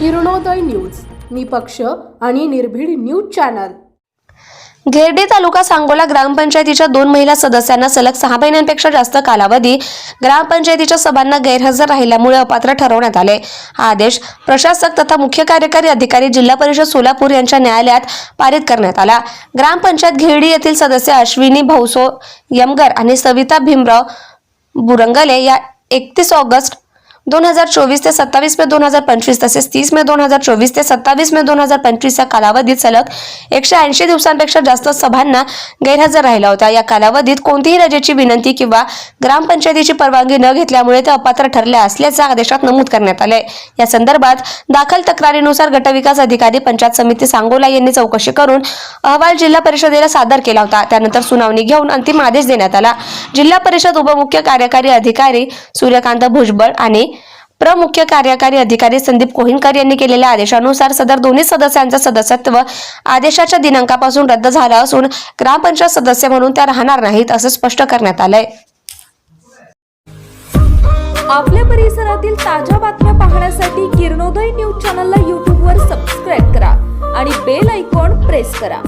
Kiranoday news. निपक्ष आणि निर्भीड न्यूज चॅनल. घेर्डे तालुका सांगोला ग्रामपंचायतीच्या दोन महिला सदस्यांना सलग सहा महिन्यांपेक्षा जास्त कालावधी ग्रामपंचायतीच्या सभांना गैरहजर राहिल्यामुळे अपात्र ठरवण्यात आले. हा आदेश प्रशासक तथा मुख्य कार्यकारी अधिकारी जिल्हा परिषद सोलापूर यांच्या न्यायालयात पारित करण्यात आला. ग्रामपंचायत घेरडी येथील सदस्य अश्विनी भौसो यमगर आणि सविता भीमराव बुरंगले या एकतीस ऑगस्ट दोन हजार चोवीस ते सत्तावीस मे दोन हजार पंचवीस तसेच तीस मे दोन हजार चोवीस ते सत्तावीस मे दोन हजार पंचवीस या कालावधीत सलग एकशे ऐंशी दिवसांपेक्षा जास्त सभांना गैरहजर राहिला होता या कालावधीत कोणतीही रजेची विनंती किंवा ग्रामपंचायतीची परवानगी न घेतल्यामुळे ते अपात्र ठरले असल्याचे आदेशात नमूद करण्यात आले. या संदर्भात दाखल तक्रारीनुसार गटविकास अधिकारी पंचायत समिती सांगोला यांनी चौकशी करून अहवाल जिल्हा परिषदेला सादर केला होता. त्यानंतर सुनावणी घेऊन अंतिम आदेश देण्यात आला. जिल्हा परिषद उपमुख्य कार्यकारी अधिकारी सूर्यकांत भुजबळ आणि प्रमुख्य कार्यकारी अधिकारी संदीप कोहिनकर यांनी केलेल्या आदेशानुसार सदर दोन्ही सदस्यांचं सदस्यत्व आदेशाच्या दिनांकापासून रद्द झालं असून ग्रामपंचायत सदस्य म्हणून त्या राहणार नाहीत असं स्पष्ट करण्यात आलंय. आपल्या परिसरातील ताज्या बातम्या पाहण्यासाठी किरणोदय न्यूज चॅनलला यूट्यूबवर सबस्क्राईब करा आणि बेल ऐकॉन प्रेस करा.